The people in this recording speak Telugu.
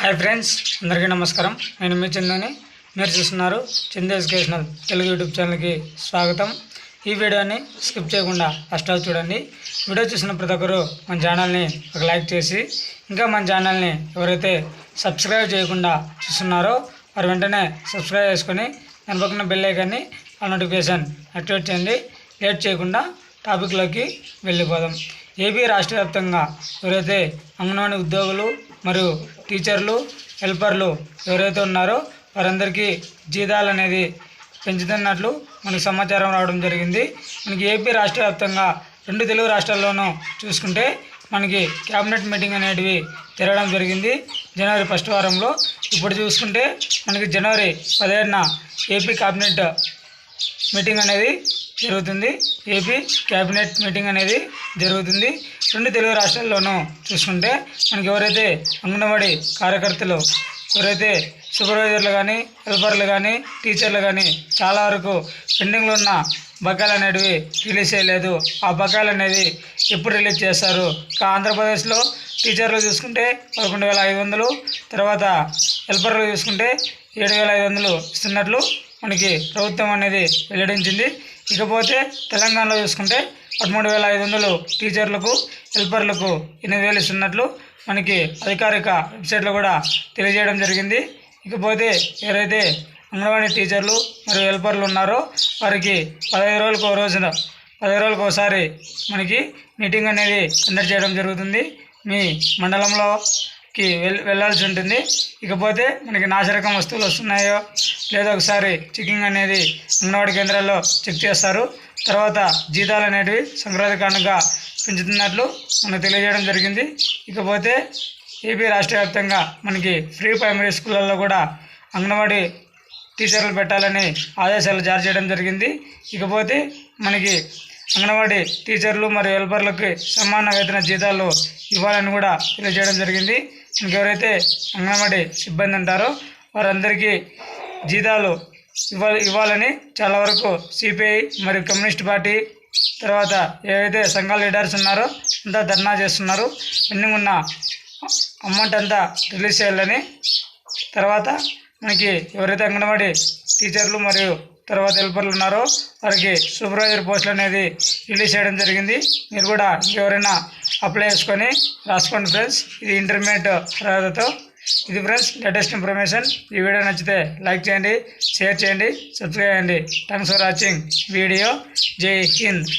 హాయ్ ఫ్రెండ్స్ అందరికీ నమస్కారం. నేను మీ చందుని. మీరు చూస్తున్నారు చందు ఎడ్యుకేషనల్ తెలుగు యూట్యూబ్ ఛానల్కి స్వాగతం. ఈ వీడియోని స్కిప్ చేయకుండా ఫస్ట్ ఆఫ్ చూడండి. వీడియో చూసిన ప్రతి ఒక్కరు మన ఛానల్ని ఒక లైక్ చేసి ఇంకా మన ఛానల్ని ఎవరైతే సబ్స్క్రైబ్ చేయకుండా చూస్తున్నారో వారు వెంటనే సబ్స్క్రైబ్ చేసుకొని దాని పక్కన బెల్ ఐకాన్ని ఆ నోటిఫికేషన్ యాక్టివేట్ చేయండి. లేట్ చేయకుండా టాపిక్లోకి వెళ్ళిపోదాం. ఏపీ రాష్ట్ర వ్యాప్తంగా ఎవరైతే అంగన్వాడీ ఉద్యోగులు మరియు టీచర్లు హెల్పర్లు ఎవరైతే ఉన్నారో వారందరికీ జీతాలు అనేది పెంచుతున్నట్లు మనకు సమాచారం రావడం జరిగింది. మనకి ఏపీ రాష్ట్ర వ్యాప్తంగా రెండు తెలుగు రాష్ట్రాల్లోనూ చూసుకుంటే మనకి క్యాబినెట్ మీటింగ్ అనేటివి తిరగడం జరిగింది. జనవరి ఫస్ట్ వారంలో ఇప్పుడు చూసుకుంటే మనకి జనవరి పదిహేడున ఏపీ క్యాబినెట్ మీటింగ్ అనేది జరుగుతుంది. ఏపీ క్యాబినెట్ మీటింగ్ అనేది జరుగుతుంది. రెండు తెలుగు రాష్ట్రాల్లోనూ చూసుకుంటే మనకి ఎవరైతే అంగన్వాడీ కార్యకర్తలు ఎవరైతే సూపర్వైజర్లు కానీ హెల్పర్లు కానీ టీచర్లు కానీ చాలా వరకు పెండింగ్లో ఉన్న బకాయిలు అనేటివి రిలీజ్ చేయలేదు. ఆ బకాయిలు అనేది ఎప్పుడు రిలీజ్ చేస్తారు? ఇంకా ఆంధ్రప్రదేశ్లో టీచర్లు చూసుకుంటే పదకొండు వేల ఐదు వందలు తర్వాత హెల్పర్లు చూసుకుంటే ఏడు వేల ఐదు వందలు ఇస్తున్నట్లు మనకి ప్రభుత్వం అనేది వెల్లడించింది. ఇకపోతే తెలంగాణలో చూసుకుంటే పదమూడు వేల ఐదు వందలు టీచర్లకు హెల్పర్లకు ఎనిమిది వేలు ఇస్తున్నట్లు మనకి అధికారిక వెబ్సైట్లో కూడా తెలియజేయడం జరిగింది. ఇకపోతే ఎవరైతే అంగన్వాడీ టీచర్లు మరియు హెల్పర్లు ఉన్నారో వారికి పదహైదు రోజులకు ఒక రోజున పదహైదు రోజులకు ఒకసారి మనకి మీటింగ్ అనేది కండక్ట్ చేయడం జరుగుతుంది. మీ మండలంలోకి వెళ్ వెళ్ళాల్సి ఉంటుంది. ఇకపోతే మనకి నాశరకం వస్తువులు వస్తున్నాయో లేదా ఒకసారి చెకింగ్ అనేది అంగన్వాడీ కేంద్రాల్లో చెక్ చేస్తారు. తర్వాత జీతాలు అనేటివి సంక్రాంతి పెంచుతున్నట్లు మనకు తెలియజేయడం జరిగింది. ఇకపోతే ఏపీ రాష్ట్ర వ్యాప్తంగా మనకి ఫ్రీ ప్రైమరీ స్కూళ్ళల్లో కూడా అంగన్వాడీ టీచర్లు పెట్టాలని ఆదేశాలు జారీ చేయడం జరిగింది. ఇకపోతే మనకి అంగన్వాడీ టీచర్లు మరియు హెల్పర్లకి సమాన వేతన జీతాలు ఇవ్వాలని కూడా తెలియజేయడం జరిగింది. ఇంకెవరైతే అంగన్వాడీ సిబ్బంది ఉంటారో వారందరికీ జీతాలు ఇవ్వాలి ఇవ్వాలని చాలా వరకు సిపిఐ మరియు కమ్యూనిస్ట్ పార్టీ తర్వాత ఏవైతే సంఘాల లీడర్స్ ఉన్నారో అంతా ధర్నా చేస్తున్నారు. పెండింగ్ ఉన్న అమౌంట్ అంతా రిలీజ్ చేయాలని తర్వాత మనకి ఎవరైతే అంగన్వాడీ టీచర్లు మరియు తర్వాత హెల్పర్లు ఉన్నారో వారికి సూపర్వైజర్ పోస్టులు అనేది రిలీజ్ చేయడం జరిగింది. మీరు కూడా ఎవరైనా అప్లై చేసుకొని రాసుకోండి ఫ్రెండ్స్. ఇది ఇంటర్మీడియట్ అర్హతతో ఇది ఫ్రెండ్స్ లేటెస్ట్ ఇన్ఫర్మేషన్. ఈ వీడియో నచ్చితే లైక్ చేయండి షేర్ చేయండి సబ్స్క్రైబ్ చేయండి. థ్యాంక్స్ ఫర్ వాచింగ్ వీడియో జై హింద్.